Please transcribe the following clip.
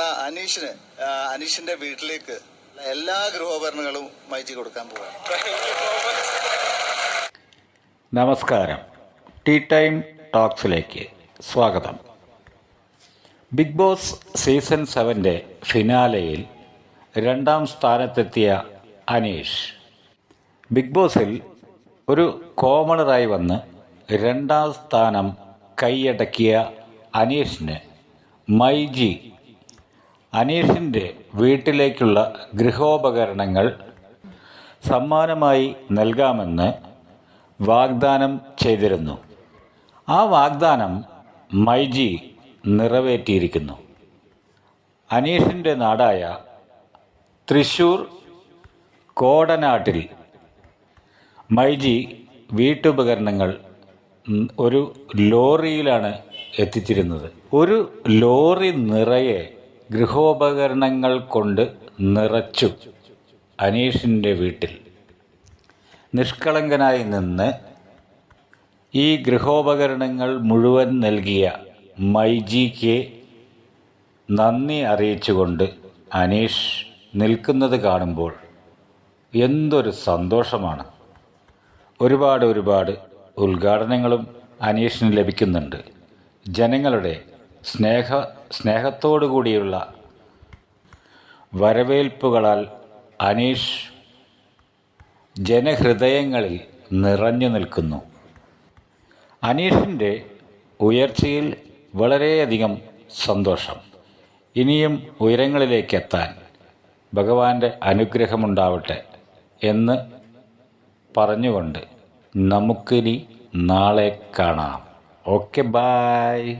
വന്ന അനീഷിന് അനീഷിന്റെ വീട്ടിലേക്ക് എല്ലാ ഗൃഹോപകരണങ്ങളും മൈജി കൊടുക്കാൻ പോവാണ്. നമസ്കാരം. ടീ ടൈം ടോക്സിലേക്ക് സ്വാഗതം. ബിഗ് ബോസ് സീസൺ സെവന്റെ ഫിനാലയിൽ രണ്ടാം സ്ഥാനത്തെത്തിയ അനീഷ്. ബിഗ് ബോസിൽ ഒരു കോമണറായി വന്ന് രണ്ടാം സ്ഥാനം കൈയടക്കിയ അനീഷിന് മൈജി അനീഷിന്റെ വീട്ടിലേക്കുള്ള ഗൃഹോപകരണങ്ങൾ സമ്മാനമായി നൽകാമെന്ന് വാഗ്ദാനം ചെയ്തിരുന്നു. ആ വാഗ്ദാനം മൈജി നിറവേറ്റിയിരിക്കുന്നു. അനീഷിന്റെ നാടായ തൃശൂർ കോടനാട്ടിൽ മൈജി വീട്ടുപകരണങ്ങൾ ഒരു ലോറിയിലാണ് എത്തിച്ചിരുന്നത്. ഒരു ലോറി നിറയെ ഗൃഹോപകരണങ്ങൾ കൊണ്ട് നിറച്ചു അനീഷിന്റെ വീട്ടിൽ. നിഷ്കളങ്കനായി നിന്ന് ഈ ഗൃഹോപകരണങ്ങൾ മുഴുവൻ നൽകിയ മൈജിക്ക് നന്ദി അറിയിച്ചുകൊണ്ട് അനീഷ് നിൽക്കുന്നത് കാണുമ്പോൾ എന്തൊരു സന്തോഷമാണ്. ഒരുപാട് ഒരുപാട് ഉദ്ഘാടനങ്ങളും അനീഷിന് ലഭിക്കുന്നുണ്ട്. ജനങ്ങളുടെ സ്നേഹ സ്നേഹത്തോടു കൂടിയുള്ള വരവേൽപ്പുകളാൽ അനീഷ് ജനഹൃദയങ്ങളിൽ നിറഞ്ഞു നിൽക്കുന്നു. അനീഷിന്റെ ഉയർച്ചയിൽ വളരെയധികം സന്തോഷം. ഇനിയും ഉയരങ്ങളിലേക്കെത്താൻ ഭഗവാന്റെ അനുഗ്രഹമുണ്ടാവട്ടെ എന്ന് പറഞ്ഞുകൊണ്ട് നമുക്കിനി നാളെ കാണാം. Okay bye.